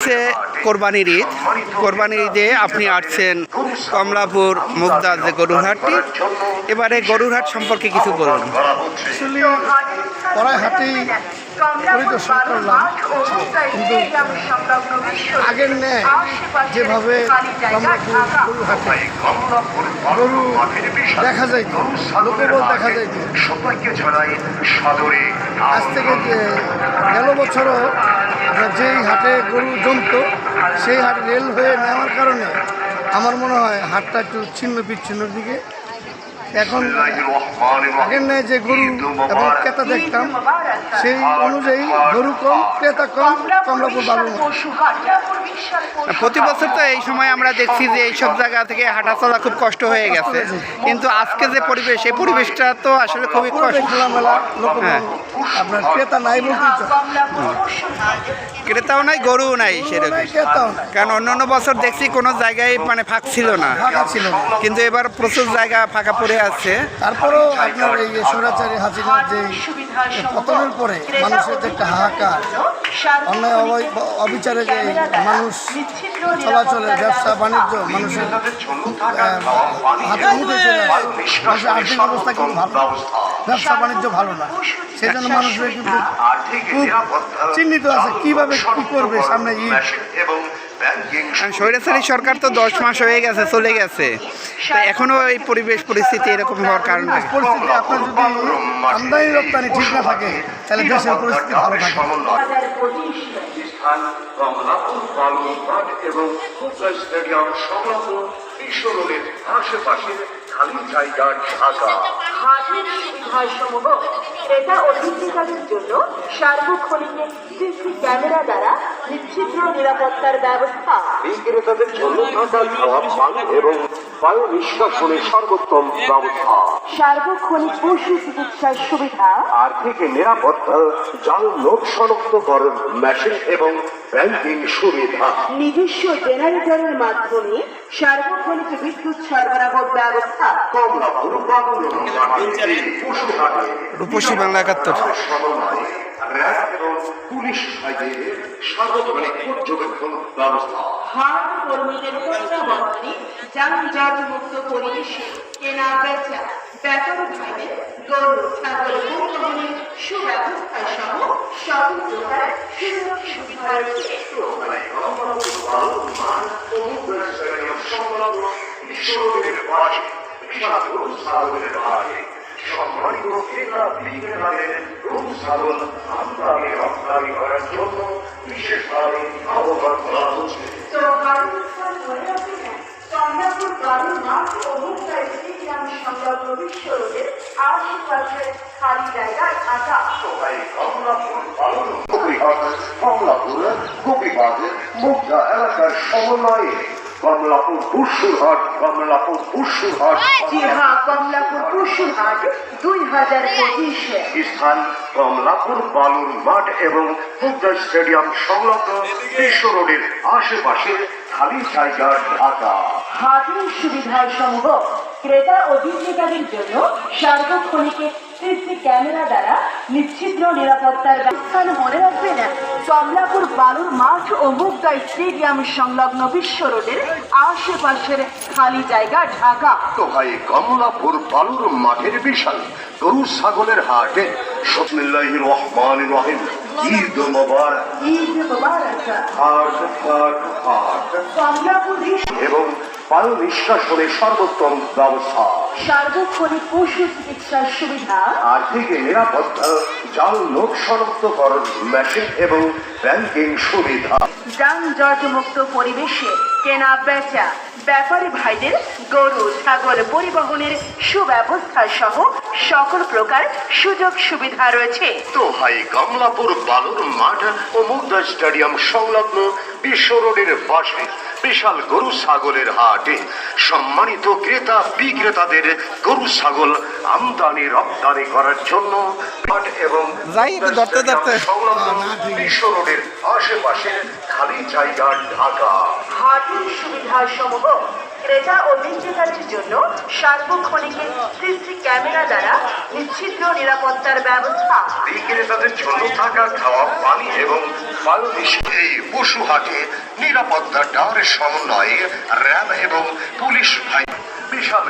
হচ্ছে কোরবানির ঈদ। কোরবানির ঈদে আপনি আসছেন কমলাপুর মুগদা যে গরুর হাটটি এবারে গরুর হাট সম্পর্কে কিছু বলুন। পরিদর্শন করলাম। কিন্তু আগের ন্যায় যেভাবে গরু দেখা যাইত, লোকবল দেখা সাদরে আজ থেকে গেল বছরও গরু জমত সেই হাট রেল হয়ে নেওয়ার কারণে আমার মনে হয় হাটটা একটু ছিন্ন বিচ্ছিন্নর দিকে এখন আগের ন্যায় যে গরু এবং ক্রেতা দেখতাম সেই অনুযায়ী গরু কম ক্রেতা কম কমলাপুর মতো। প্রতি বছর তো এই সময় আমরা দেখছি যে এইসব জায়গা থেকে হাঁটা চলা খুব কষ্ট হয়ে গেছে। কিন্তু আজকে যে পরিবেশ এই পরিবেশটা তো আসলে খুবই কষ্ট। খোলামেলা হ্যাঁ। আপনার ক্রেতা নাই বলতেই চলে। ক্রেতাও নাই গরুও নাই সেরকম। কারণ অন্য অন্য বছর দেখছি কোনো জায়গায় মানে ফাঁকা ছিল না। কিন্তু এবার প্রচুর জায়গা ফাঁকা পড়ে আছে। তারপরেও আপনার এই যে স্বৈরাচারী হাসিনার যে পতনের পরে মানুষের যে একটা হাহাকার অন্যায় অবিচারে যে মানুষ চলাচলের ব্যবসা বাণিজ্য মানুষের হাতে চলে আসে। আর্থিক অবস্থা কিন্তু ভালো না। ব্যবসা বাণিজ্য ভালো না। সেই জন্য মানুষের কিন্তু চিহ্নিত আছে কীভাবে কী করবে সামনে ঈদ। স্বৈরাচারী সরকার তো দশ মাস হয়ে গেছে চলে গেছে। এখনও এই পরিবেশ পরিস্থিতি এরকম হওয়ার কারণে পরিস্থিতি আপনার যদি আমদানি রপ্তানি ঠিক না থাকে তাহলে দেশের পরিস্থিতি ভালো থাকে। না। স্থান কমলাপুর বালুরঘাট এবং স্টেডিয়াম সংলগ্ন বিশ্ব রোডের আশেপাশে খালি জায়গা ঢাকা হাটের সুবিধাসমূহ ক্রেতা ও বিক্রেতাদের জন্য সার্বক্ষণিক সিসি ক্যামেরা দ্বারা নিশ্চিদ্র নিরাপত্তার ব্যবস্থা। বিক্রেতাদের জন্য থাকা খাওয়া পানি এবং বায়ু নিষ্কাশনের সর্বোত্তম ব্যবস্থা। সার্বক্ষণিক পশু চিকিৎসার সুবিধা। আর্থিক নিরাপত্তা জাল লোক শনাক্তকরণ মেশিন এবং ব্যাংকিং সুবিধা। নিজস্ব জেনারেটরের মাধ্যমে সার্বক্ষণিক বিদ্যুৎ সরবরাহ ব্যবস্থা। কমলাপুর পশুহাটে রূপসী বাংলা একাত্তর। সমন্বয়ে র্যাব এবং পুলিশ বাহিনীর সার্বক্ষণিক পর্যবেক্ষণ ব্যবস্থা হাট কর্মীদের তত্ত্বাবধানে যানজট মুক্ত পরিবেশে কেনা বেচা ব্যাপার ভাইবে গরু ছাগল পরিবহনের সুব্যবস্থা সহ সকল প্রকার সুযোগ সুবিধা রয়েছে সম্মানিত ক্রেতা বিক্রেতাদের গরু ছাগল আমদানি রপ্তানি করার জন্য বিশেষভাবে আহ্বান করা হচ্ছে। চন্দ্রপুর বাড়ির মাঠ ও মুক্তা স্টেডিয়াম সংলগ্ন বিশ্ব রোডের আশেপাশের খালি জায়গায় থাকা কমলাপুর কবিবাগ মুগদা এলাকার সমন্বয়ে কমলাপুর পুষ্যুরহাট কমলাপুর পুষ্যুরহাট জি হ্যাঁ কমলাপুর পশুহাট দুই হাজার পঁচিশে। স্থান কমলাপুর বালুর মাঠ এবং ফুটবল স্টেডিয়াম সংলগ্ন বিশ্ব রোডের আশেপাশে খালি জায়গা ঢাকা। হাটের সুবিধা সমূহ ক্রেতা ও বিক্রেতাদের জন্য সার্বক্ষণিক ক্যামেরা দ্বারা নিশ্চিদ্র নিরাপত্তার ব্যবস্থা মনে রাখবেন। কমলাপুর বালুর মাঠ ও স্টেডিয়াম সংলগ্ন বিশ্ব রোডের আশেপাশের খালি জায়গা ঢাকা। তো ভাই কমলাপুর বালুর মাঠের বিশাল গরু ছাগলের হাটে। সসমিল্লাহ রহমান রহিম। ঈদ মোবারক। ঈদ মোবারক। হাট হাট হাট। কমলাপুর বিশ্ব এবং নিষ্কাশনের সর্বোত্তম ব্যবস্থা। সার্বক্ষণিক পশু চিকিৎসার সুবিধা। আর্থিক নিরাপত্তা জাল লোক শনাক্তকরণ মেশিন এবং ব্যাংকিং সুবিধা। যানজট মুক্ত পরিবেশে কেনা বেচা। ব্যাপারী ভাইদের গরু ছাগল পরিবহনের সুব্যবস্থা সহ সকল প্রকার সুযোগ সুবিধা রয়েছে। তো ভাই কমলাপুর বালুর মাঠ ও মুগদা স্টেডিয়াম সংলগ্ন বিশ্ব রোডের পাশে বিশাল গরু ছাগলের হাটে। সম্মানিত ক্রেতা বিক্রেতাদের গরু ছাগল আমদানি রপ্তানি করার জন্য এবং আশেপাশে খালি জায়গা ঢাকা। হাটের সুবিধাসমূহ ক্রেতা ও বিক্রেতাদের জন্য সার্বক্ষণিক সিসি ক্যামেরা দ্বারা নিরাপত্তার ব্যবস্থা। বিক্রেতাদের জন্য থাকা খাওয়া পানি এবং এই পশু হাটে নিরাপত্তা টাওয়ারের সমন্বয়ে র্যাব এবং পুলিশ ভাই বিশাল